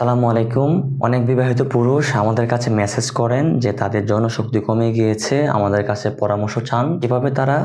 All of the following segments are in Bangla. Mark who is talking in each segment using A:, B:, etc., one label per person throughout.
A: সালামু আলাইকুম। অনেক বিবাহিত পুরুষ আমাদের কাছে মেসেজ করেন যে তাদের যৌনশক্তি কমে গিয়েছে, আমাদের কাছে পরামর্শ চান। কীভাবে তারা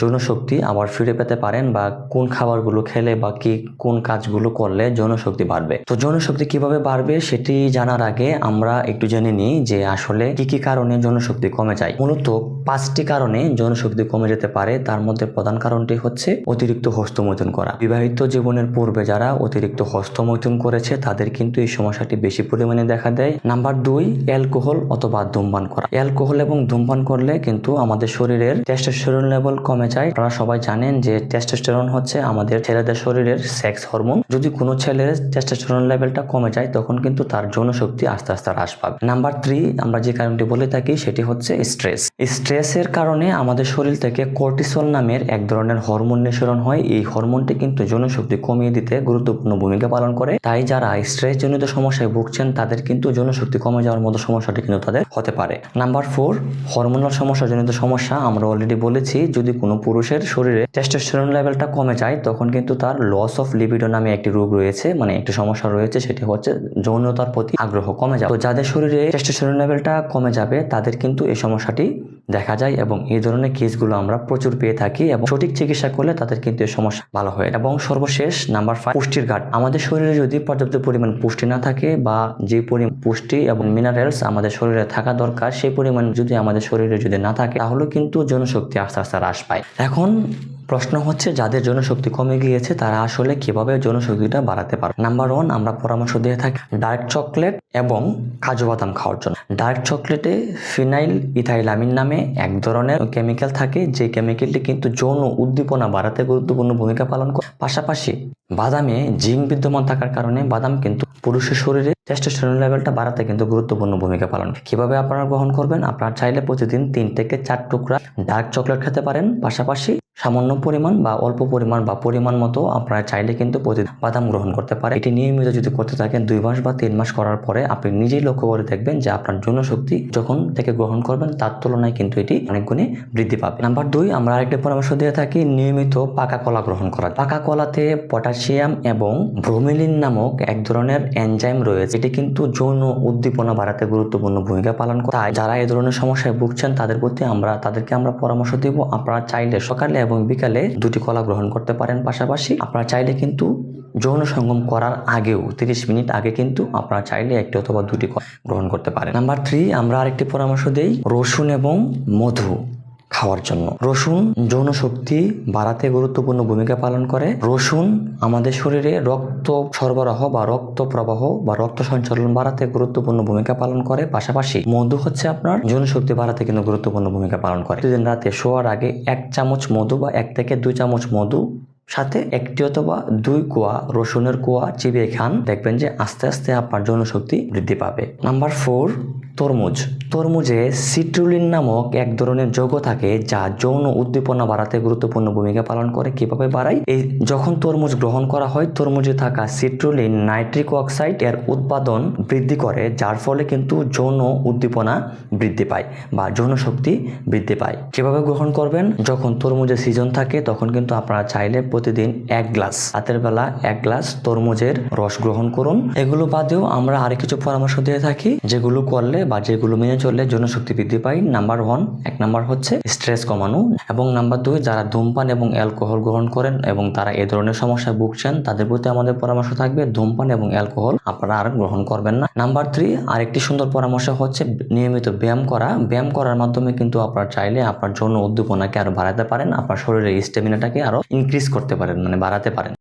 A: যৌনশক্তি আবার ফিরে পেতে পারেন বা কোন খাবারগুলো খেলে বা কি কোন কাজগুলো করলে যৌনশক্তি বাড়বে। তো যৌনশক্তি কীভাবে বাড়বে সেটি জানার আগে আমরা একটু জেনে নিই যে আসলে কি কি কারণে যৌনশক্তি কমে যায়। মূলত পাঁচটি কারণে যৌনশক্তি কমে যেতে পারে। তার মধ্যে প্রধান কারণটি হচ্ছে অতিরিক্ত হস্তমৈথুন করা। বিবাহিত জীবনের পূর্বে যারা অতিরিক্ত হস্তমৈথুন করেছে তাদের কিন্তু এই সমস্যাটি বেশি পরিমাণে দেখা দেয়। নাম্বার দুই, অ্যালকোহল অথবা ধূমপান করা। অ্যালকোহল এবং ধূমপান করলে কিন্তু আমাদের শরীরের টেস্টোস্টেরন লেভেল কমে যায়। আপনারা সবাই জানেন যে টেস্টোস্টেরন হচ্ছে আমাদের ছেলেদের শরীরের সেক্স হরমোন যদি কোনো ছেলের টেস্টোস্টেরন লেভেলটা কমে যায়, তখন কিন্তু তার যৌন শক্তি আস্তে আস্তে হ্রাস পাবে। নাম্বার থ্রি আমরা যে কারণটি বলে থাকি, সেটি হচ্ছে স্ট্রেস স্ট্রেসের কারণে আমাদের শরীর থেকে কর্টিসল নামের এক ধরনের হরমোন নিঃসরণ হয়। এই হরমোনটি কিন্তু যৌন শক্তি কমিয়ে দিতে গুরুত্বপূর্ণ ভূমিকা পালন করে। তাই যারা স্ট্রেস জনিত সমস্যায় ভুগছেন, তাদের কিন্তু যৌন শক্তি কমে যাওয়ার মতো সমস্যাটি কিন্তু তাদের হতে পারে। নাম্বার ফোর, হরমোনাল সমস্যা জনিত সমস্যা, আমরা অলরেডি বলেছি, যদি কোনো পুরুষের শরীরে টেস্টোস্টেরন লেভেলটা কমে যায়, তখন কিন্তু তার লস অফ লিবিডো নামে একটি রোগ রয়েছে মানে একটি সমস্যা রয়েছে, সেটি হচ্ছে যৌনতার প্রতি আগ্রহ কমে যাবে তো যাদের শরীরে টেস্টোস্টেরন লেভেলটা কমে যাবে, তাদের কিন্তু এই সমস্যাটি দেখা যায় এবং এই ধরনের কেসগুলো আমরা প্রচুর পেয়ে থাকি এবং সঠিক চিকিৎসা করলে তাদের কিন্তু এই সমস্যা ভালো হয়। এবং সর্বশেষ নাম্বার ফাইভ পুষ্টির ঘাট। আমাদের শরীরে যদি পর্যাপ্ত পরিমাণ পুষ্টি না থাকে বা যে পরিমাণ পুষ্টি এবং মিনারেলস আমাদের শরীরে থাকা দরকার, সেই পরিমাণ যদি আমাদের শরীরে যদি না থাকে, তাহলে কিন্তু জনশক্তি আস্তে আস্তে হ্রাস পায়। এখন প্রশ্ন হচ্ছে, যাদের জনশক্তি কমে গিয়েছে, তারা আসলে কীভাবে জনশক্তিটা বাড়াতে পারবে? নাম্বার ওয়ান আমরা পরামর্শ দিয়ে থাকি ডার্ক চকলেট এবং কাজু বাদাম খাওয়ার জন্য। ডার্ক চকলেটে ফিনাইল ইথাইলামিন নামে এক ধরনের কেমিক্যাল থাকে, যে কেমিক্যালটি কিন্তু যৌন উদ্দীপনা বাড়াতে গুরুত্বপূর্ণ ভূমিকা পালন করে। পাশাপাশি বাদামে জিঙ্ক বিদ্যমান থাকার কারণে বাদাম কিন্তু পুরুষের শরীরে টেস্টোস্টেরন লেভেলটা বাড়াতে কিন্তু গুরুত্বপূর্ণ ভূমিকা পালন। কীভাবে আপনারা গ্রহণ করবেন? আপনারা চাইলে প্রতিদিন তিন থেকে চার টুকরা ডার্ক চকলেট খেতে পারেন। পাশাপাশি সামান্য পরিমাণ বা অল্প পরিমাণ বা পরিমাণ মতো আপনারা চাইলে কিন্তু প্রতিদিন বাদাম গ্রহণ করতে পারে এটি নিয়মিত যদি করতে থাকেন দুই মাস বা তিন মাস করার পরে আপনি নিজেই লক্ষ্য করে দেখবেন যে আপনার যৌন শক্তি যখন থেকে গ্রহণ করবেন তার তুলনায় কিন্তু এটি অনেক গুণে বৃদ্ধি পাবে। নাম্বার দুই, আমরা আরেকটি পরামর্শ দিয়ে থাকি নিয়মিত পাকা কলা গ্রহণ করা পাকা কলাতে পটাশিয়াম এবং ব্রোমিলিন নামক এক ধরনের এনজাইম রয়েছে। এটি কিন্তু যৌন উদ্দীপনা বাড়াতে গুরুত্বপূর্ণ ভূমিকা পালন করে। যারা এই ধরনের সমস্যায় ভুগছেন তাদের প্রতি আমরা, তাদেরকে আমরা পরামর্শ দিব। আপনারা চাইলে সকালে এবং বিকালে দুটি কলা গ্রহণ করতে পারেন পাশাপাশি। আপনারা চাইলে কিন্তু যৌন সঙ্গম করার আগেও, তিরিশ মিনিট আগে কিন্তু আপনারা চাইলে একটি অথবা দুটি কলা গ্রহণ করতে পারেন। নাম্বার থ্রি, আমরা আরেকটি পরামর্শ দিই, রসুন এবং মধু। খাওয়ার জন্য। রসুন যৌন শক্তি বাড়াতে গুরুত্বপূর্ণ ভূমিকা পালন করে। রসুন আমাদের শরীরে রক্ত সরবরাহ বা রক্ত প্রবাহ বা রক্ত সঞ্চালন বাড়াতে গুরুত্বপূর্ণ ভূমিকা পালন করে। পাশাপাশি মধু হচ্ছে আপনার যৌন শক্তি বাড়াতে কিন্তু গুরুত্বপূর্ণ ভূমিকা পালন করে। প্রতিদিন রাতে শোয়ার আগে এক চামচ মধু বা এক থেকে দুই চামচ মধু, সাথে একটি অথবা দুই কোয়া রসুনের কোয়া চিবিয়ে খান। দেখবেন যে আস্তে আস্তে আপনার যৌন শক্তি বৃদ্ধি পাবে। নাম্বার ফোর তরমুজ। তরমুজে সিট্রুলিন নামক এক ধরনের যৌগ থাকে যা যৌন উদ্দীপনা বাড়াতে গুরুত্বপূর্ণ ভূমিকা পালন করে। কীভাবে বাড়ায়? এই যখন তরমুজ গ্রহণ করা হয়, তরমুজে থাকা সিট্রুলিন নাইট্রিক অক্সাইড এর উৎপাদন বৃদ্ধি করে, যার ফলে কিন্তু যৌন উদ্দীপনা বৃদ্ধি পায় বা যৌন শক্তি বৃদ্ধি পায়। কীভাবে গ্রহণ করবেন? যখন তরমুজের সিজন থাকে, তখন কিন্তু আপনারা চাইলে প্রতিদিন এক গ্লাস, রাতের বেলা এক গ্লাস তরমুজের রস গ্রহণ করুন। এগুলো বাদেও আমরা আরও কিছু পরামর্শ দিয়ে থাকি, যেগুলো করলে বা যেগুলো মেনে চললে জনশক্তি বৃদ্ধি পায়। নাম্বার ওয়ান এক নাম্বার হচ্ছে স্ট্রেস কমানো। এবং নাম্বার দুই যারা ধূমপান এবং অ্যালকোহল গ্রহণ করেন এবং তারা এ ধরনের সমস্যায় ভুগছেন, তাদের প্রতি আমাদের পরামর্শ থাকবে ধূমপান এবং অ্যালকোহল আপনারা আর গ্রহণ করবেন না। নাম্বার থ্রি আরেকটি সুন্দর পরামর্শ হচ্ছে নিয়মিত ব্যায়াম করা। ব্যায়াম করার মাধ্যমে কিন্তু আপনার চাইলে আপনার যৌন উদ্দীপনাকে আরও বাড়াতে পারেন, আপনার শরীরের স্টেমিনাটাকে আরও ইনক্রিজ করতে পারেন মানে বাড়াতে পারেন।